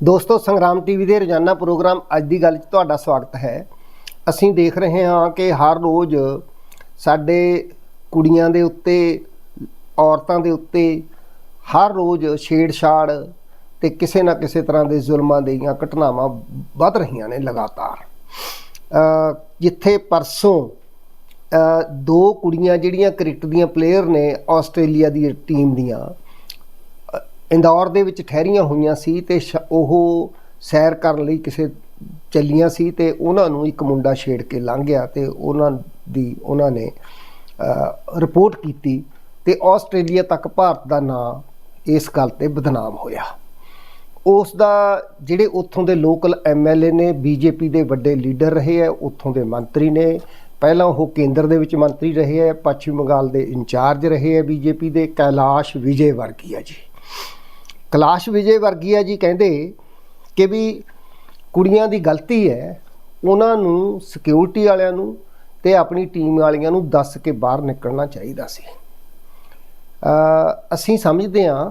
ਦੋਸਤੋ, ਸੰਗਰਾਮ ਟੀਵੀ ਦੇ ਰੋਜ਼ਾਨਾ ਪ੍ਰੋਗਰਾਮ ਅੱਜ ਦੀ ਗੱਲ 'ਚ ਤੁਹਾਡਾ ਸਵਾਗਤ ਹੈ। ਅਸੀਂ ਦੇਖ ਰਹੇ ਹਾਂ ਕਿ ਹਰ ਰੋਜ਼ ਸਾਡੇ ਕੁੜੀਆਂ ਦੇ ਉੱਤੇ, ਔਰਤਾਂ ਦੇ ਉੱਤੇ ਹਰ ਰੋਜ਼ ਛੇੜਛਾੜ ਤੇ ਕਿਸੇ ਨਾ ਕਿਸੇ ਤਰ੍ਹਾਂ ਦੇ ਜ਼ੁਲਮਾਂ ਦੀਆਂ ਘਟਨਾਵਾਂ ਵੱਧ ਰਹੀਆਂ ਨੇ ਲਗਾਤਾਰ। ਜਿੱਥੇ ਪਰਸੋਂ ਦੋ ਕੁੜੀਆਂ ਜਿਹੜੀਆਂ ਕ੍ਰਿਕਟ ਦੀਆਂ ਪਲੇਅਰ ਨੇ, ਆਸਟ੍ਰੇਲੀਆ ਦੀ ਟੀਮ ਦੀਆਂ ਇੰਦੌਰ ਦੇ ਵਿੱਚ ਠਹਿਰੀਆਂ ਹੋਈਆਂ ਸੀ ਤੇ ਸ਼- ਉਹ ਸੈਰ ਕਰਨ ਲਈ ਕਿਸੇ ਚੱਲੀਆਂ ਸੀ ਤੇ ਉਹਨਾਂ ਨੂੰ ਇੱਕ ਮੁੰਡਾ ਛੇੜ ਕੇ ਲੰਘ ਗਿਆ ਤੇ ਉਹਨਾਂ ਦੀ ਉਹਨਾਂ ਨੇ ਰਿਪੋਰਟ ਕੀਤੀ ਤੇ ਆਸਟ੍ਰੇਲੀਆ ਤੱਕ ਭਾਰਤ ਦਾ ਨਾਂ ਇਸ ਗੱਲ ਤੇ ਬਦਨਾਮ ਹੋਇਆ। ਉਸ ਦਾ ਜਿਹੜੇ ਉੱਥੋਂ ਦੇ ਲੋਕਲ ਐਮਐਲਏ ਨੇ ਬੀਜੇਪੀ ਦੇ ਵੱਡੇ ਲੀਡਰ ਰਹੇ ਹੈ, ਉੱਥੋਂ ਦੇ ਮੰਤਰੀ ਨੇ, ਪਹਿਲਾਂ ਉਹ ਕੇਂਦਰ ਦੇ ਵਿੱਚ ਮੰਤਰੀ ਰਹੇ ਹੈ, ਪੱਛਮੀ ਬੰਗਾਲ ਦੇ ਇੰਚਾਰਜ ਰਹੇ ਹੈ ਬੀਜੇਪੀ ਦੇ ਕੈਲਾਸ਼ ਵਿਜੇ ਵਰਗੀਆ ਜੀ। ਕੈਲਾਸ਼ ਵਿਜੇ ਵਰਗੀਆ ਜੀ ਕਹਿੰਦੇ ਕਿ ਵੀ ਕੁੜੀਆਂ ਦੀ ਗਲਤੀ ਹੈ, ਉਹਨਾਂ ਨੂੰ ਸਿਕਿਉਰਿਟੀ ਵਾਲਿਆਂ ਨੂੰ ਤੇ ਆਪਣੀ ਟੀਮ ਵਾਲਿਆਂ ਨੂੰ ਦੱਸ ਕੇ ਬਾਹਰ ਨਿਕਲਣਾ ਚਾਹੀਦਾ ਸੀ। ਅਸੀਂ ਸਮਝਦੇ ਹਾਂ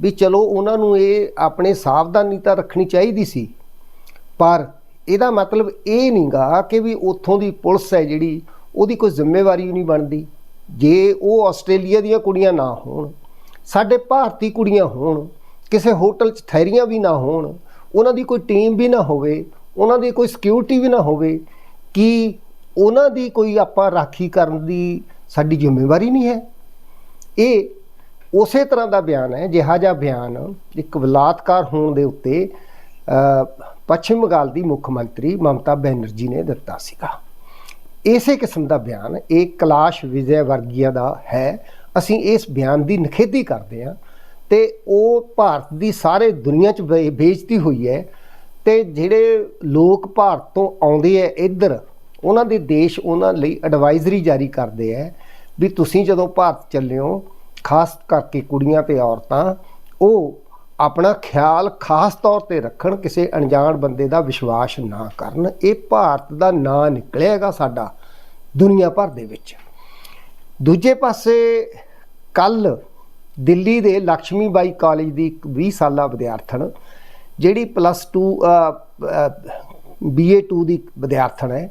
ਵੀ ਚਲੋ ਉਹਨਾਂ ਨੂੰ ਇਹ ਆਪਣੇ ਸਾਵਧਾਨੀ ਤਾਂ ਰੱਖਣੀ ਚਾਹੀਦੀ ਸੀ, ਪਰ ਇਹਦਾ ਮਤਲਬ ਇਹ ਨਹੀਂਗਾ ਕਿ ਵੀ ਉੱਥੋਂ ਦੀ ਪੁਲਿਸ ਹੈ ਜਿਹੜੀ, ਉਹਦੀ ਕੋਈ ਜ਼ਿੰਮੇਵਾਰੀ ਨਹੀਂ ਬਣਦੀ। ਜੇ ਉਹ ਆਸਟ੍ਰੇਲੀਆ ਦੀਆਂ ਕੁੜੀਆਂ ਨਾ ਹੋਣ, ਸਾਡੇ ਭਾਰਤੀ ਕੁੜੀਆਂ ਹੋਣ ਕਿਸੇ ਹੋਟਲ 'ਚ ਠਹਿਰੀਆਂ ਵੀ ਨਾ ਹੋਣ, ਉਹਨਾਂ ਦੀ ਕੋਈ ਟੀਮ ਵੀ ਨਾ ਹੋਵੇ, ਉਹਨਾਂ ਦੀ ਕੋਈ ਸਿਕਿਉਰਿਟੀ ਵੀ ਨਾ ਹੋਵੇ, ਕਿ ਉਹਨਾਂ ਦੀ ਕੋਈ ਆਪਾਂ ਰਾਖੀ ਕਰਨ ਦੀ ਸਾਡੀ ਜ਼ਿੰਮੇਵਾਰੀ ਨਹੀਂ ਹੈ? ਇਹ ਉਸੇ ਤਰ੍ਹਾਂ ਦਾ ਬਿਆਨ ਹੈ, ਜਿਹਾ ਜਿਹਾ ਬਿਆਨ ਇੱਕ ਬਲਾਤਕਾਰ ਹੋਣ ਦੇ ਉੱਤੇ ਪੱਛਮ ਬੰਗਾਲ ਦੀ ਮੁੱਖ ਮੰਤਰੀ ਮਮਤਾ ਬੈਨਰਜੀ ਨੇ ਦਿੱਤਾ ਸੀਗਾ। ਇਸੇ ਕਿਸਮ ਦਾ ਬਿਆਨ ਇਹ ਕਲਾਸ਼ ਵਿਜੇ ਵਰਗੀਆ ਦਾ ਹੈ। ਅਸੀਂ ਇਸ ਬਿਆਨ ਦੀ ਨਿਖੇਧੀ ਕਰਦੇ ਹਾਂ। ਤੇ ਉਹ ਭਾਰਤ ਦੀ ਸਾਰੇ ਦੁਨੀਆ 'ਚ ਬੇ- ਬੇਇੱਜ਼ਤੀ ਹੋਈ ਹੈ ਤੇ ਜਿਹੜੇ ਲੋਕ ਭਾਰਤ ਤੋਂ ਆਉਂਦੇ ਆ ਇੱਧਰ, ਉਹਨਾਂ ਦੇ ਦੇਸ਼ ਉਹਨਾਂ ਲਈ ਐਡਵਾਈਜ਼ਰੀ ਜਾਰੀ ਕਰਦੇ ਆ ਵੀ ਤੁਸੀਂ ਜਦੋਂ ਭਾਰਤ ਚੱਲਿਓ ਖਾਸ ਕਰਕੇ ਕੁੜੀਆਂ ਤੇ ਔਰਤਾਂ, ਉਹ ਆਪਣਾ ਖਿਆਲ ਖਾਸ ਤੌਰ ਤੇ ਰੱਖਣ ਕਿਸੇ ਅਣਜਾਣ ਬੰਦੇ ਦਾ ਵਿਸ਼ਵਾਸ ਨਾ ਕਰਨ। ਇਹ ਭਾਰਤ ਦਾ ਨਾਂ ਨਿਕਲੇਗਾ ਸਾਡਾ ਦੁਨੀਆ ਭਰ ਦੇ ਵਿੱਚ। ਦੂਜੇ ਪਾਸੇ ਕੱਲ ਦਿੱਲੀ ਦੇ ਲక్ష్ਮੀ ਬਾਈ ਕਾਲਜ ਦੀ ਇੱਕ 20 ਸਾਲਾ ਵਿਦਿਆਰਥਣ, ਜਿਹੜੀ ਪਲੱਸ 2 ਬੀਏ 2 ਦੀ ਵਿਦਿਆਰਥਣ ਹੈ,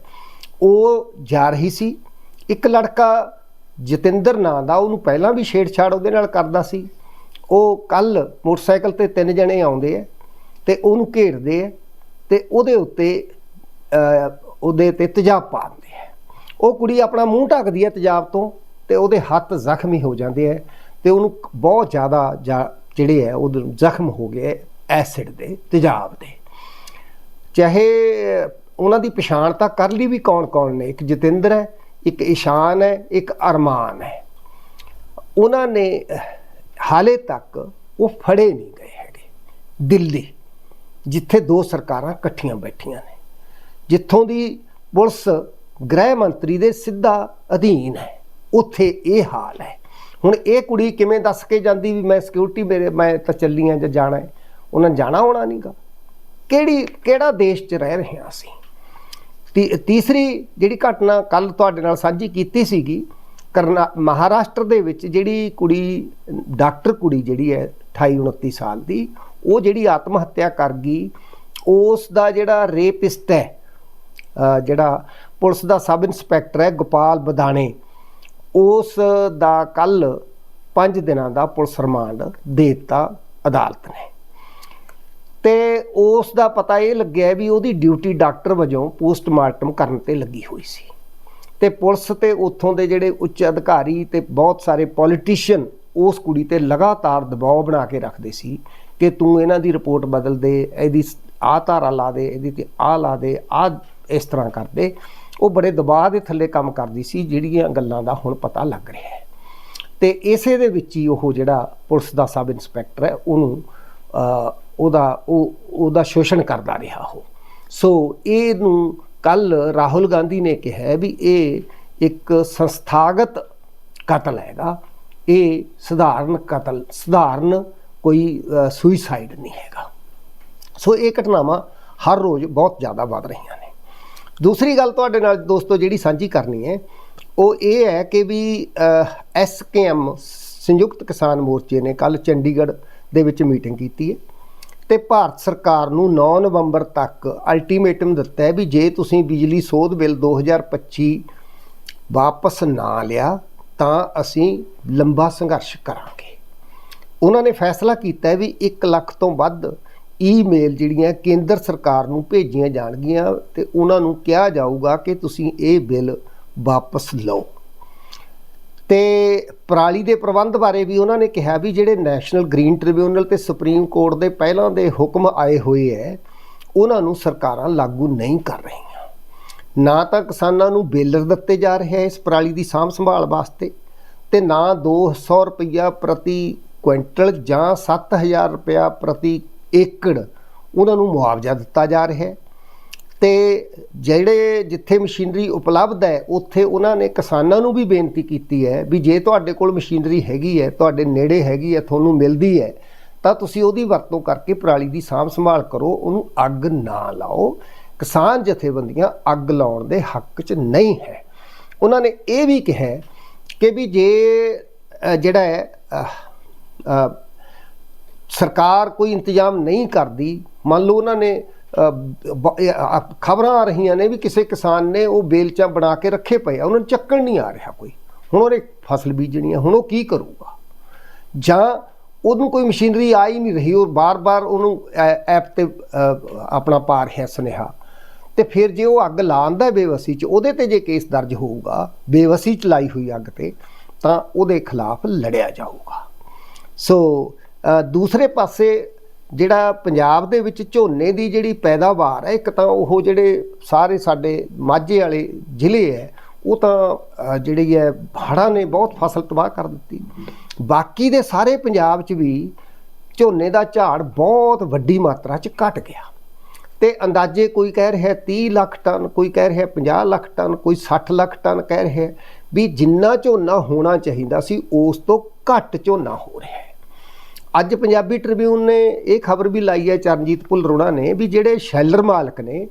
ਉਹ ਜਾ ਰਹੀ ਸੀ। ਇੱਕ ਲੜਕਾ ਜਤਿੰਦਰ ਨਾਂ ਦਾ, ਉਹਨੂੰ ਪਹਿਲਾਂ ਵੀ ਛੇੜਛਾੜ ਉਹਦੇ ਨਾਲ ਕਰਦਾ ਸੀ। ਉਹ ਕੱਲ ਮੋਟਰਸਾਈਕਲ ਤੇ ਤਿੰਨ ਜਣੇ ਆਉਂਦੇ ਆ ਤੇ ਉਹਨੂੰ ਘੇਰਦੇ ਆ ਤੇ ਉਹਦੇ ਉੱਤੇ ਉਹਦੇ ਤੇ ਤਜਾਬ ਪਾ ਦਿੰਦੇ ਆ। ਉਹ ਕੁੜੀ ਆਪਣਾ ਮੂੰਹ ਢੱਕਦੀ ਹੈ ਤਜਾਬ ਤੋਂ ਤੇ ਉਹਦੇ ਹੱਥ ਜ਼ਖਮੀ ਹੋ ਜਾਂਦੇ ਆ। ਤੇ ਉਹਨੂੰ ਬਹੁਤ ਜ਼ਿਆਦਾ ਜਾ- ਜਿਹੜੇ ਹੈ ਉਹ ਜ਼ਖਮ ਹੋ ਗਏ ਐਸਿਡ ਦੇ, ਤੇਜ਼ਾਬ ਦੇ। ਚਾਹੇ ਉਹਨਾਂ ਦੀ ਪਛਾਣ ਤਾਂ ਕਰ ਲਈ ਵੀ ਕੌਣ-ਕੌਣ ਨੇ। ਇੱਕ ਜਤਿੰਦਰ ਹੈ, ਇੱਕ ਇਸ਼ਾਨ ਹੈ, ਇੱਕ ਅਰਮਾਨ ਹੈ। ਉਹਨਾਂ ਨੇ, ਹਾਲੇ ਤੱਕ ਉਹ ਫੜੇ ਨਹੀਂ ਗਏ ਹੈਗੇ। ਦਿੱਲੀ, ਜਿੱਥੇ ਦੋ ਸਰਕਾਰਾਂ ਇਕੱਠੀਆਂ ਬੈਠੀਆਂ ਨੇ। ਜਿੱਥੋਂ ਦੀ ਪੁਲਿਸ ਗ੍ਰਹਿ ਮੰਤਰੀ ਦੇ ਸਿੱਧਾ ਅਧੀਨ ਹੈ, ਉੱਥੇ ਇਹ ਹਾਲ ਹੈ। ਹੁਣ ਇਹ ਕੁੜੀ ਕਿਵੇਂ ਦੱਸ ਕੇ ਜਾਂਦੀ ਵੀ ਮੈਂ ਸਿਕਿਉਰਿਟੀ ਮੇਰੇ ਮੈਂ ਤਾਂ ਚੱਲੀ ਆਂ ਜਾਂ ਜਾਣਾ ਹੈ? ਉਹਨਾਂ ਨੇ ਜਾਣਾ ਹੋਣਾ ਨਹੀਂਗਾ ਕਿਹੜੀ ਕਿਹੜਾ ਦੇਸ਼ 'ਚ ਰਹਿ ਰਹੇ ਹਾਂ ਅਸੀਂ? ਤੀ- ਤੀਸਰੀ ਜਿਹੜੀ ਘਟਨਾ ਕੱਲ ਤੁਹਾਡੇ ਨਾਲ ਸਾਂਝੀ ਕੀਤੀ ਸੀਗੀ, ਕਰਨਾ ਮਹਾਰਾਸ਼ਟਰ ਦੇ ਵਿੱਚ ਜਿਹੜੀ ਕੁੜੀ, ਡਾਕਟਰ ਕੁੜੀ ਜਿਹੜੀ ਹੈ 28 29 ਸਾਲ ਦੀ, ਉਹ ਜਿਹੜੀ ਆਤਮ ਹੱਤਿਆ ਕਰ ਗਈ, ਉਸ ਦਾ ਜਿਹੜਾ ਰੇਪਿਸਟ ਹੈ ਜਿਹੜਾ ਪੁਲਿਸ ਦਾ ਸਬ ਇੰਸਪੈਕਟਰ ਹੈ ਗੋਪਾਲ ਬਦਾਣੇ ਉਸ ਦਾ ਕੱਲ 5 ਦਿਨਾਂ ਦਾ ਪੁਲਿਸ ਰਿਮਾਂਡ ਦੇ ਦਿੱਤਾ ਅਦਾਲਤ ਨੇ। ਤੇ ਉਸ ਦਾ ਪਤਾ ਇਹ ਲੱਗਿਆ ਵੀ ਉਹਦੀ ਡਿਊਟੀ ਡਾਕਟਰ ਵਜੋਂ ਪੋਸਟਮਾਰਟਮ ਕਰਨ ਤੇ ਲੱਗੀ ਹੋਈ ਸੀ। ਤੇ ਪੁਲਿਸ ਤੇ ਉੱਥੋਂ ਦੇ ਜਿਹੜੇ ਉੱਚ ਅਧਿਕਾਰੀ ਤੇ ਬਹੁਤ ਸਾਰੇ ਪੋਲੀਟੀਸ਼ੀਅਨ ਉਸ ਕੁੜੀ ਤੇ ਲਗਾਤਾਰ ਦਬਾਅ ਬਣਾ ਕੇ ਰੱਖਦੇ ਸੀ ਕਿ ਤੂੰ ਇਹਨਾਂ ਦੀ ਰਿਪੋਰਟ ਬਦਲ ਦੇ, ਇਹਦੀ ਆਹ ਧਾਰਾ ਲਾ ਦੇ, ਇਹਦੀ ਤੇ ਆਹ ਲਾ ਦੇ, ਆਹ ਇਸ ਤਰ੍ਹਾਂ ਕਰ ਦੇ। ਉਹ ਬੜੇ ਦਬਾਅ ਦੇ ਥੱਲੇ ਕੰਮ ਕਰਦੀ ਸੀ, ਜਿਹੜੀਆਂ ਗੱਲਾਂ ਦਾ ਹੁਣ ਪਤਾ ਲੱਗ ਰਿਹਾ ਹੈ। ਤੇ ਇਸੇ ਦੇ ਵਿੱਚ ਹੀ ਉਹ ਜਿਹੜਾ ਪੁਲਿਸ ਦਾ ਸਬ ਇੰਸਪੈਕਟਰ ਹੈ, ਉਹਨੂੰ ਉਹਦਾ, ਉਹ, ਉਹਦਾ ਸ਼ੋਸ਼ਣ ਕਰਦਾ ਰਿਹਾ ਉਹ। ਸੋ ਇਹਨੂੰ ਕੱਲ ਰਾਹੁਲ ਗਾਂਧੀ ਨੇ ਕਿਹਾ ਵੀ ਇਹ ਇੱਕ ਸੰਸਥਾਗਤ ਕਤਲ ਹੈਗਾ। ਇਹ ਸਧਾਰਨ ਕਤਲ, ਸਧਾਰਨ ਕੋਈ ਸੁਈਸਾਈਡ ਨਹੀਂ ਹੈਗਾ। ਸੋ ਇਹ ਘਟਨਾਵਾਂ ਹਰ ਰੋਜ਼ ਬਹੁਤ ਜ਼ਿਆਦਾ ਵੱਧ ਰਹੀਆਂ ਨੇ। ਦੂਸਰੀ ਗੱਲ ਤੁਹਾਡੇ ਨਾਲ ਦੋਸਤੋ ਜਿਹੜੀ ਸਾਂਝੀ ਕਰਨੀ ਹੈ, ਉਹ ਇਹ ਹੈ ਕਿ ਵੀ ਐਸਕੇਐਮ ਸੰਯੁਕਤ ਕਿਸਾਨ ਮੋਰਚੇ ਨੇ ਕੱਲ ਚੰਡੀਗੜ੍ਹ ਦੇ ਵਿੱਚ ਮੀਟਿੰਗ ਕੀਤੀ ਹੈ ਤੇ ਭਾਰਤ ਸਰਕਾਰ ਨੂੰ 9 ਨਵੰਬਰ ਤੱਕ ਅਲਟੀਮੇਟਮ ਦਿੱਤਾ ਹੈ ਵੀ ਜੇ ਤੁਸੀਂ ਬਿਜਲੀ ਸੋਧ ਬਿੱਲ 2025 ਵਾਪਸ ਨਾ ਲਿਆ, ਤਾਂ ਅਸੀਂ ਲੰਬਾ ਸੰਘਰਸ਼ ਕਰਾਂਗੇ। ਉਹਨਾਂ ਨੇ ਫੈਸਲਾ ਕੀਤਾ ਵੀ 1 ਲੱਖ ਤੋਂ ਵੱਧ ਈਮੇਲ ਜਿਹੜੀਆਂ ਕੇਂਦਰ ਸਰਕਾਰ ਨੂੰ ਭੇਜੀਆਂ ਜਾਣਗੀਆਂ ਤੇ ਉਹਨਾਂ ਨੂੰ ਕਿਹਾ ਜਾਊਗਾ ਕਿ ਤੁਸੀਂ ਇਹ ਬਿੱਲ ਵਾਪਸ ਲਓ। ਤੇ ਪਰਾਲੀ ਦੇ ਪ੍ਰਬੰਧ ਬਾਰੇ ਵੀ ਉਹਨਾਂ ਨੇ ਕਿਹਾ ਵੀ ਜਿਹੜੇ ਨੈਸ਼ਨਲ ਗ੍ਰੀਨ ਟ੍ਰਿਬਿਊਨਲ ਤੇ ਸੁਪਰੀਮ ਕੋਰਟ ਦੇ ਪਹਿਲਾਂ ਦੇ ਹੁਕਮ ਆਏ ਹੋਏ ਐ, ਉਹਨਾਂ ਨੂੰ ਸਰਕਾਰਾਂ ਲਾਗੂ ਨਹੀਂ ਕਰ ਰਹੀਆਂ। ਨਾ ਤਾਂ ਕਿਸਾਨਾਂ ਨੂੰ ਬੇਲਰ ਦਿੱਤੇ ਜਾ ਰਹੇ ਐ ਇਸ ਪਰਾਲੀ ਦੀ ਸਾਂਭ ਸੰਭਾਲ ਵਾਸਤੇ ਤੇ ਨਾ 200 ਰੁਪਇਆ ਪ੍ਰਤੀ ਕੁਇੰਟਲ ਜਾਂ 7000 ਰੁਪਇਆ ਪ੍ਰਤੀ ਏਕੜ ਉਹਨਾਂ ਨੂੰ ਮੁਆਵਜ਼ਾ ਦਿੱਤਾ ਜਾ ਰਿਹਾ ਹੈ। ਤੇ ਜਿਹੜੇ ਜਿੱਥੇ ਮਸ਼ੀਨਰੀ ਉਪਲਬਧ ਹੈ, ਉੱਥੇ ਉਹਨਾਂ ਨੇ ਕਿਸਾਨਾਂ ਨੂੰ ਵੀ ਬੇਨਤੀ ਕੀਤੀ ਹੈ ਵੀ ਜੇ ਤੁਹਾਡੇ ਕੋਲ ਮਸ਼ੀਨਰੀ ਹੈਗੀ ਹੈ, ਤੁਹਾਡੇ ਨੇੜੇ ਹੈਗੀ ਹੈ, ਤੁਹਾਨੂੰ ਮਿਲਦੀ ਹੈ, ਤਾਂ ਤੁਸੀਂ ਉਹਦੀ ਵਰਤੋਂ ਕਰਕੇ ਪਰਾਲੀ ਦੀ ਸਾਂਭ ਸੰਭਾਲ ਕਰੋ, ਉਹਨੂੰ ਅੱਗ ਨਾ ਲਾਓ। ਕਿਸਾਨ ਜਥੇਬੰਦੀਆਂ ਅੱਗ ਲਾਉਣ ਦੇ ਹੱਕ 'ਚ ਨਹੀਂ ਹੈ। ਉਹਨਾਂ ਨੇ ਇਹ ਵੀ ਕਿਹਾ ਕਿ ਵੀ ਜੇ ਜਿਹੜਾ ਹੈ ਸਰਕਾਰ ਕੋਈ ਇੰਤਜ਼ਾਮ ਨਹੀਂ ਕਰਦੀ। ਮੰਨ ਲਓ ਉਹਨਾਂ ਨੇ ਖਬਰਾਂ ਆ ਰਹੀਆਂ ਨੇ ਵੀ ਕਿਸੇ ਕਿਸਾਨ ਨੇ ਉਹ ਬੇਲਚਾਂ ਬਣਾ ਕੇ ਰੱਖੇ ਪਏ ਆ, ਉਹਨਾਂ ਨੂੰ ਚੱਕਣ ਨਹੀਂ ਆ ਰਿਹਾ ਕੋਈ। ਹੁਣ ਉਹਨੇ ਫਸਲ ਬੀਜਣੀ ਆ, ਹੁਣ ਉਹ ਕੀ ਕਰੂਗਾ? ਜਾਂ ਉਹਨੂੰ ਕੋਈ ਮਸ਼ੀਨਰੀ ਆ ਹੀ ਨਹੀਂ ਰਹੀ, ਉਹ ਬਾਰ-ਬਾਰ ਉਹਨੂੰ ਐਪ ਤੇ ਆਪਣਾ ਪਾ ਰਿਹਾ ਸੁਨੇਹਾ। ਤੇ ਫਿਰ ਜੇ ਉਹ ਅੱਗ ਲਾਉਂਦਾ ਬੇਵਸੀ ਚ, ਉਹਦੇ ਤੇ ਜੇ ਕੇਸ ਦਰਜ ਹੋਊਗਾ, ਬੇਵਸੀ ਚ ਲਾਈ ਹੋਈ ਅੱਗ ਤੇ, ਤਾਂ ਉਹਦੇ ਖਿਲਾਫ ਲੜਿਆ ਜਾਊਗਾ। ਸੋ ਦੂਸਰੇ ਪਾਸੇ ਜਿਹੜਾ ਪੰਜਾਬ ਦੇ ਵਿੱਚ ਝੋਨੇ ਦੀ ਜਿਹੜੀ ਪੈਦਾਵਾਰ ਹੈ, ਇੱਕ ਤਾਂ ਉਹ ਜਿਹੜੇ ਸਾਰੇ ਸਾਡੇ ਮਾਝੇ ਵਾਲੇ ਜ਼ਿਲ੍ਹੇ ਹੈ, ਉਹ ਤਾਂ ਜਿਹੜੀ ਹੈ ਹੜ੍ਹਾਂ ਨੇ ਬਹੁਤ ਫਸਲ ਤਬਾਹ ਕਰ ਦਿੱਤੀ। ਬਾਕੀ ਦੇ ਸਾਰੇ ਪੰਜਾਬ 'ਚ ਵੀ ਝੋਨੇ ਦਾ ਝਾੜ ਬਹੁਤ ਵੱਡੀ ਮਾਤਰਾ 'ਚ ਘਟ ਗਿਆ। ਤੇ ਅੰਦਾਜ਼ੇ ਕੋਈ ਕਹਿ ਰਿਹਾ ਹੈ 30 ਲੱਖ ਟਨ, ਕੋਈ ਕਹਿ ਰਿਹਾ ਹੈ 50 ਲੱਖ ਟਨ, ਕੋਈ 60 ਲੱਖ ਟਨ ਕਹਿ ਰਿਹਾ ਵੀ ਜਿੰਨਾ ਝੋਨਾ ਹੋਣਾ ਚਾਹੀਦਾ ਸੀ, ਉਸ ਤੋਂ ਘੱਟ ਝੋਨਾ ਹੋ ਰਿਹਾ ਅੱਜ ਪੰਜਾਬੀ ਟ੍ਰਿਬਿਊਨ ਨੇ ਇਹ ਖਬਰ ਵੀ ਲਾਈ ਹੈ ਚਰਨਜੀਤ ਪੁਲਰੋਣਾ ਨੇ ਵੀ ਜਿਹੜੇ ਸ਼ੈਲਰ ਮਾਲਕ ਨੇ,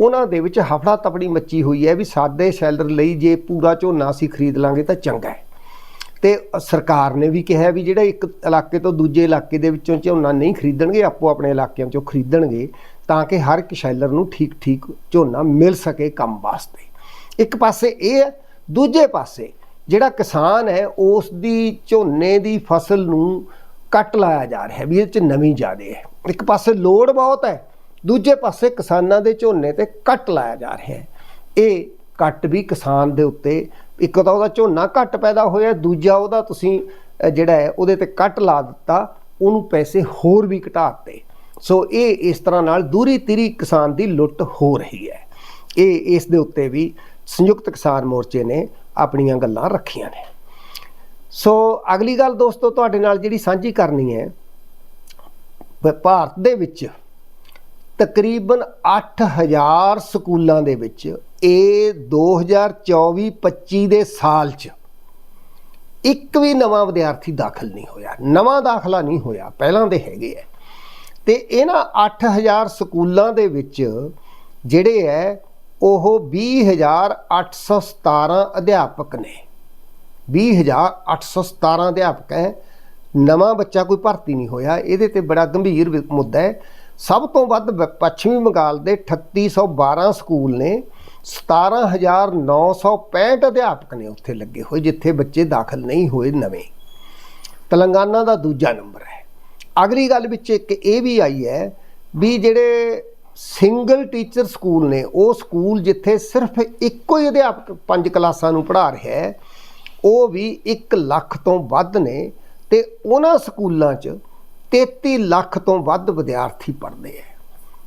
ਉਹਨਾਂ ਦੇ ਵਿੱਚ ਹਫੜਾ ਤਪੜੀ ਮੱਚੀ ਹੋਈ ਹੈ ਵੀ ਸਾਡੇ ਸ਼ੈਲਰ ਲਈ ਜੇ ਪੂਰਾ ਝੋਨਾ ਅਸੀਂ ਖਰੀਦ ਲਾਂਗੇ ਤਾਂ ਚੰਗਾ ਹੈ। ਤੇ ਸਰਕਾਰ ਨੇ ਵੀ ਕਿਹਾ ਵੀ ਜਿਹੜਾ ਇੱਕ ਇਲਾਕੇ ਤੋਂ ਦੂਜੇ ਇਲਾਕੇ ਦੇ ਵਿੱਚੋਂ ਝੋਨਾ ਨਹੀਂ ਖਰੀਦਣਗੇ, ਆਪੋ ਆਪਣੇ ਇਲਾਕਿਆਂ ਚੋਂ ਖਰੀਦਣਗੇ, ਤਾਂ ਕਿ ਹਰ ਇੱਕ ਸ਼ੈਲਰ ਨੂੰ ਠੀਕ ਠੀਕ ਝੋਨਾ ਮਿਲ ਸਕੇ ਕੰਮ ਵਾਸਤੇ। ਇੱਕ ਪਾਸੇ ਇਹ ਹੈ, ਦੂਜੇ ਪਾਸੇ ਜਿਹੜਾ ਕਿਸਾਨ ਹੈ, ਉਸ ਦੀ ਝੋਨੇ ਦੀ ਫਸਲ ਨੂੰ ਕੱਟ ਲਾਇਆ ਜਾ ਰਿਹਾ ਵੀ ਇਹ ਚ ਨਵੀਂ ਜ਼ਿਆਦੇ ਹੈ। ਇੱਕ ਪਾਸੇ ਲੋੜ ਬਹੁਤ ਹੈ, ਦੂਜੇ ਪਾਸੇ ਕਿਸਾਨਾਂ ਦੇ ਝੋਨੇ ਤੇ ਕੱਟ ਲਾਇਆ ਜਾ ਰਿਹਾ ਹੈ। ਇਹ ਕੱਟ ਵੀ ਕਿਸਾਨ ਦੇ ਉੱਤੇ, ਇੱਕ ਤਾਂ ਉਹਦਾ ਝੋਨਾ ਘੱਟ ਪੈਦਾ ਹੋਇਆ, ਦੂਜਾ ਉਹਦਾ ਤੁਸੀਂ ਜਿਹੜਾ ਹੈ, ਉਹਦੇ ਤੇ ਕੱਟ ਲਾ ਦਿੱਤਾ, ਉਹਨੂੰ ਪੈਸੇ ਹੋਰ ਵੀ ਘਟਾਤੇ ਸੋ ਇਹ ਇਸ ਤਰ੍ਹਾਂ ਨਾਲ ਦੂਰੀ ਤੀਰੀ ਕਿਸਾਨ ਦੀ ਲੁੱਟ ਹੋ ਰਹੀ ਹੈ। ਇਹ ਇਸ ਦੇ ਉੱਤੇ ਵੀ ਸੰਯੁਕਤ ਕਿਸਾਨ ਮੋਰਚੇ ਨੇ ਆਪਣੀਆਂ ਗੱਲਾਂ ਰੱਖੀਆਂ ਨੇ। ਸੋ ਅਗਲੀ ਗੱਲ ਦੋਸਤੋ, ਤੁਹਾਡੇ ਨਾਲ ਜਿਹੜੀ ਸਾਂਝੀ ਕਰਨੀ ਹੈ ਭਾਰਤ ਦੇ ਵਿੱਚ ਤਕਰੀਬਨ 8000 ਸਕੂਲਾਂ ਦੇ ਵਿੱਚ ਇਹ 2024-25 ਦੇ ਸਾਲ 'ਚ ਇੱਕ ਵੀ ਨਵਾਂ ਵਿਦਿਆਰਥੀ ਦਾਖਲ ਨਹੀਂ ਹੋਇਆ। ਨਵਾਂ ਦਾਖਲਾ ਨਹੀਂ ਹੋਇਆ, ਪਹਿਲਾਂ ਦੇ ਹੈਗੇ ਆ ਤੇ ਇਹਨਾਂ 8000 ਸਕੂਲਾਂ ਦੇ ਵਿੱਚ ਜਿਹੜੇ ਹੈ ਉਹ 20817 ਅਧਿਆਪਕ ਨੇ। 20817 ਅਧਿਆਪਕ ਹੈ। ਨਵਾਂ ਬੱਚਾ ਕੋਈ ਭਰਤੀ ਨਹੀਂ ਹੋਇਆ। ਇਹਦੇ ਤੇ ਬੜਾ ਗੰਭੀਰ ਵਿ- ਮੁੱਦਾ ਹੈ। ਸਭ ਤੋਂ ਵੱਧ ਪੱਛਮੀ ਬੰਗਾਲ ਦੇ 3812 ਸਕੂਲ ਨੇ 17965 ਅਧਿਆਪਕ ਨੇ ਉੱਥੇ ਲੱਗੇ ਹੋਏ, ਜਿੱਥੇ ਬੱਚੇ ਦਾਖਲ ਨਹੀਂ ਹੋਏ ਨਵੇਂ। ਤੇਲੰਗਾਨਾ ਦਾ ਦੂਜਾ ਨੰਬਰ ਹੈ। ਅਗਲੀ ਗੱਲ ਵਿੱਚ ਇੱਕ ਇਹ ਵੀ ਆਈ ਹੈ ਵੀ ਜਿਹੜੇ ਸਿੰਗਲ ਟੀਚਰ ਸਕੂਲ ਨੇ, ਉਹ ਸਕੂਲ ਜਿੱਥੇ ਸਿਰਫ ਇੱਕੋ ਹੀ ਅਧਿਆਪਕ ਪੰਜ ਕਲਾਸਾਂ ਨੂੰ ਪੜ੍ਹਾ ਰਿਹਾ ਹੈ ਉਹ ਵੀ 1 ਲੱਖ ਤੋਂ ਵੱਧ ਨੇ ਤੇ ਉਹਨਾਂ ਸਕੂਲਾਂ 'ਚ 33 ਲੱਖ ਤੋਂ ਵੱਧ ਵਿਦਿਆਰਥੀ ਪੜ੍ਹਦੇ ਹੈ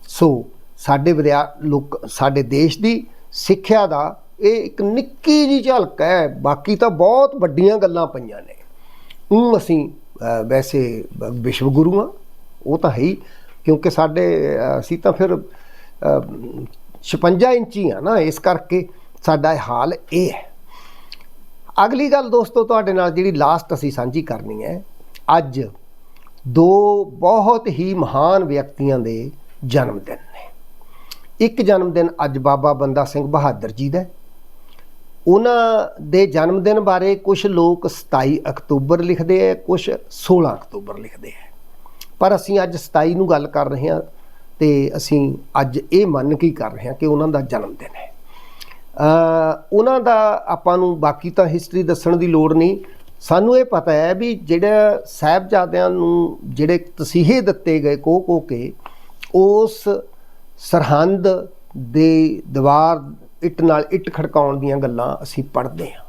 ਸੋ ਸਾਡੇ ਵਿਦਿਆ ਲੋਕ ਸਾਡੇ ਦੇਸ਼ ਦੀ ਸਿੱਖਿਆ ਦਾ ਇਹ ਇੱਕ ਨਿੱਕੀ ਜਿਹੀ ਝਲਕ ਹੈ ਬਾਕੀ ਤਾਂ ਬਹੁਤ ਵੱਡੀਆਂ ਗੱਲਾਂ ਪਈਆਂ ਨੇ। ਉਹ ਅਸੀਂ ਵੈਸੇ ਵਿਸ਼ਵ ਗੁਰੂ ਹਾਂ ਉਹ ਤਾਂ ਹੈ ਹੀ ਕਿਉਂਕਿ ਸਾਡੇ ਅਸੀਂ ਤਾਂ ਫਿਰ ਅ, 56 ਇੰਚੀ ਆ ਨਾ ਇਸ ਕਰਕੇ ਸਾਡਾ ਇਹ ਹਾਲ ਇਹ ਹੈ ਅਗਲੀ ਗੱਲ ਦੋਸਤੋ, ਤੁਹਾਡੇ ਨਾਲ ਜਿਹੜੀ ਲਾਸਟ ਅਸੀਂ ਸਾਂਝੀ ਕਰਨੀ ਹੈ, ਅੱਜ ਦੋ ਬਹੁਤ ਹੀ ਮਹਾਨ ਵਿਅਕਤੀਆਂ ਦੇ ਜਨਮ ਦਿਨ ਨੇ। ਇੱਕ ਜਨਮ ਦਿਨ ਅੱਜ ਬਾਬਾ ਬੰਦਾ ਸਿੰਘ ਬਹਾਦਰ ਜੀ ਦਾ ਉਹਨਾਂ ਦੇ ਜਨਮ ਦਿਨ ਬਾਰੇ ਕੁਝ ਲੋਕ 27 ਅਕਤੂਬਰ ਲਿਖਦੇ ਆ ਕੁਝ 16 ਅਕਤੂਬਰ ਲਿਖਦੇ ਆ ਪਰ ਅਸੀਂ ਅੱਜ 27 ਨੂੰ ਗੱਲ ਕਰ ਰਹੇ ਹਾਂ ਤੇ ਅਸੀਂ ਅੱਜ ਇਹ ਮੰਨ ਕੇ ਕਰ ਰਹੇ ਹਾਂ ਕਿ ਉਹਨਾਂ ਦਾ ਜਨਮ ਦਿਨ ਹੈ। ਉਹਨਾਂ ਦਾ ਆਪਾਂ ਨੂੰ ਬਾਕੀ ਤਾਂ ਹਿਸਟਰੀ ਦੱਸਣ ਦੀ ਲੋੜ ਨਹੀਂ। ਸਾਨੂੰ ਇਹ ਪਤਾ ਹੈ ਵੀ ਜਿਹੜਾ ਸਾਹਿਬਜ਼ਾਦਿਆਂ ਨੂੰ ਜਿਹੜੇ ਤਸੀਹੇ ਦਿੱਤੇ ਗਏ ਕੋ ਕੋ ਕੇ, ਉਸ ਸਰਹੰਦ ਦੇ ਦੀਵਾਰ ਇੱਟ ਨਾਲ ਇੱਟ ਖੜਕਾਉਣ ਦੀਆਂ ਗੱਲਾਂ ਅਸੀਂ ਪੜ੍ਹਦੇ ਹਾਂ।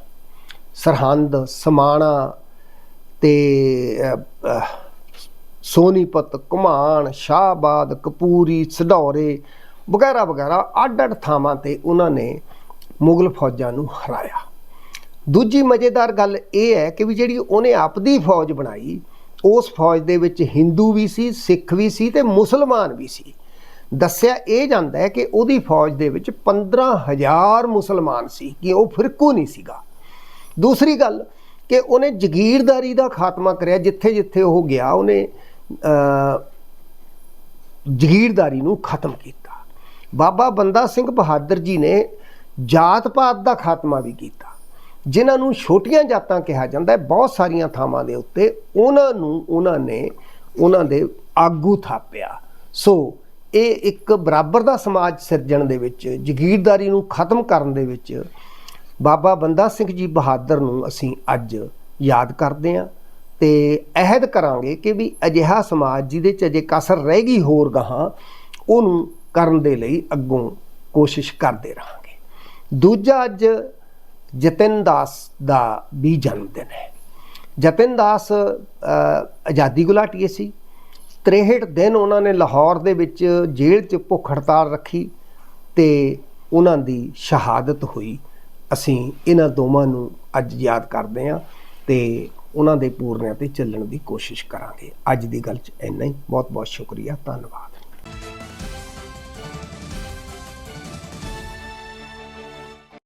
ਸਰਹੰਦ, ਸਮਾਣਾ ਤੇ ਸੋਨੀਪਤ ਕੁਮਾਨ ਸ਼ਾਹਬਾਦ, ਕਪੂਰੀ, ਸਢੌਰੇ ਵਗੈਰਾ ਵਗੈਰਾ ਅੱਡ-ਅੱਡ ਥਾਵਾਂ ਤੇ ਉਹਨਾਂ ਨੇ ਮੁਗਲ ਫੌਜਾਂ ਨੂੰ ਹਰਾਇਆ। ਦੂਜੀ ਮਜ਼ੇਦਾਰ ਗੱਲ ਇਹ ਹੈ ਕਿ ਵੀ ਜਿਹੜੀ ਉਹਨੇ ਆਪਦੀ ਫੌਜ ਬਣਾਈ ਉਸ ਫੌਜ ਦੇ ਵਿੱਚ ਹਿੰਦੂ ਵੀ ਸੀ ਸਿੱਖ ਵੀ ਸੀ ਤੇ ਮੁਸਲਮਾਨ ਵੀ ਸੀ। ਦੱਸਿਆ ਇਹ ਜਾਂਦਾ ਹੈ ਕਿ ਉਹਦੀ ਫੌਜ ਦੇ ਵਿੱਚ 15000 ਮੁਸਲਮਾਨ ਸੀ ਕਿ ਉਹ ਫਿਰਕੂ ਨਹੀਂ ਸੀਗਾ। ਦੂਸਰੀ ਗੱਲ ਕਿ ਉਹਨੇ ਜ਼ਗੀਰਦਾਰੀ ਦਾ ਖਾਤਮਾ ਕਰਿਆ ਜਿੱਥੇ ਜਿੱਥੇ ਉਹ ਗਿਆ ਉਹਨੇ ਅ, ਜ਼ਗੀਰਦਾਰੀ ਨੂੰ ਖਤਮ ਕੀਤਾ। ਬਾਬਾ ਬੰਦਾ ਸਿੰਘ ਬਹਾਦਰ ਜੀ ਨੇ ਜਾਤ ਪਾਤ ਦਾ ਖਾਤਮਾ ਵੀ ਕੀਤਾ। ਜਿਨ੍ਹਾਂ ਨੂੰ ਛੋਟੀਆਂ ਜਾਤਾਂ ਕਿਹਾ ਜਾਂਦਾ ਹੈ, ਬਹੁਤ ਸਾਰੀਆਂ ਥਾਵਾਂ ਦੇ ਉੱਤੇ ਉਹਨਾਂ ਨੂੰ ਉਹਨਾਂ ਨੇ ਉਹਨਾਂ ਦੇ ਆਗੂ ਥਾਪਿਆ। ਸੋ ਇਹ ਇੱਕ ਬਰਾਬਰ ਦਾ ਸਮਾਜ ਸਿਰਜਣ ਦੇ ਵਿੱਚ, ਜ਼ਗੀਰਦਾਰੀ ਨੂੰ ਖਤਮ ਕਰਨ ਦੇ ਵਿੱਚ ਬਾਬਾ ਬੰਦਾ ਸਿੰਘ ਜੀ ਬਹਾਦਰ ਨੂੰ ਅਸੀਂ ਅੱਜ ਯਾਦ ਕਰਦੇ ਹਾਂ ਤੇ ਅਹਿਦ ਕਰਾਂਗੇ ਕਿ ਵੀ ਅਜਿਹਾ ਸਮਾਜ ਜਿਹਦੇ ਚ ਅਜੇ ਕਸਰ ਰਹਿ ਗਈ ਹੋਰ ਗਾਹਾਂ, ਉਹਨੂੰ ਕਰਨ ਦੇ ਲਈ ਅੱਗੋਂ ਕੋਸ਼ਿਸ਼ ਕਰਦੇ ਰਹਾਂਗੇ। ਦੂਜਾ ਅੱਜ ਜਤਿਨ ਦਾਸ ਦਾ ਵੀ ਜਨਮ ਦਿਨ ਹੈ। ਜਤਿਨ ਦਾਸ ਆਜ਼ਾਦੀ ਗੁਲਾਟੀਏ ਸੀ। 63 ਦਿਨ ਉਹਨਾਂ ਨੇ ਲਾਹੌਰ ਦੇ ਵਿੱਚ ਜੇਲ੍ਹ 'ਚ ਭੁੱਖ ਹੜਤਾਲ ਰੱਖੀ ਤੇ ਉਹਨਾਂ ਦੀ ਸ਼ਹਾਦਤ ਹੋਈ। ਅਸੀਂ ਇਹਨਾਂ ਦੋਵਾਂ ਨੂੰ ਅੱਜ ਯਾਦ ਕਰਦੇ ਹਾਂ ਤੇ ਉਹਨਾਂ ਦੇ ਪੂਰਨਿਆਂ ਤੇ ਚੱਲਣ ਦੀ ਕੋਸ਼ਿਸ਼ ਕਰਾਂਗੇ। ਅੱਜ ਦੀ ਗੱਲ 'ਚ ਇੰਨਾ ਹੀ। ਬਹੁਤ ਬਹੁਤ ਸ਼ੁਕਰੀਆ। ਧੰਨਵਾਦ।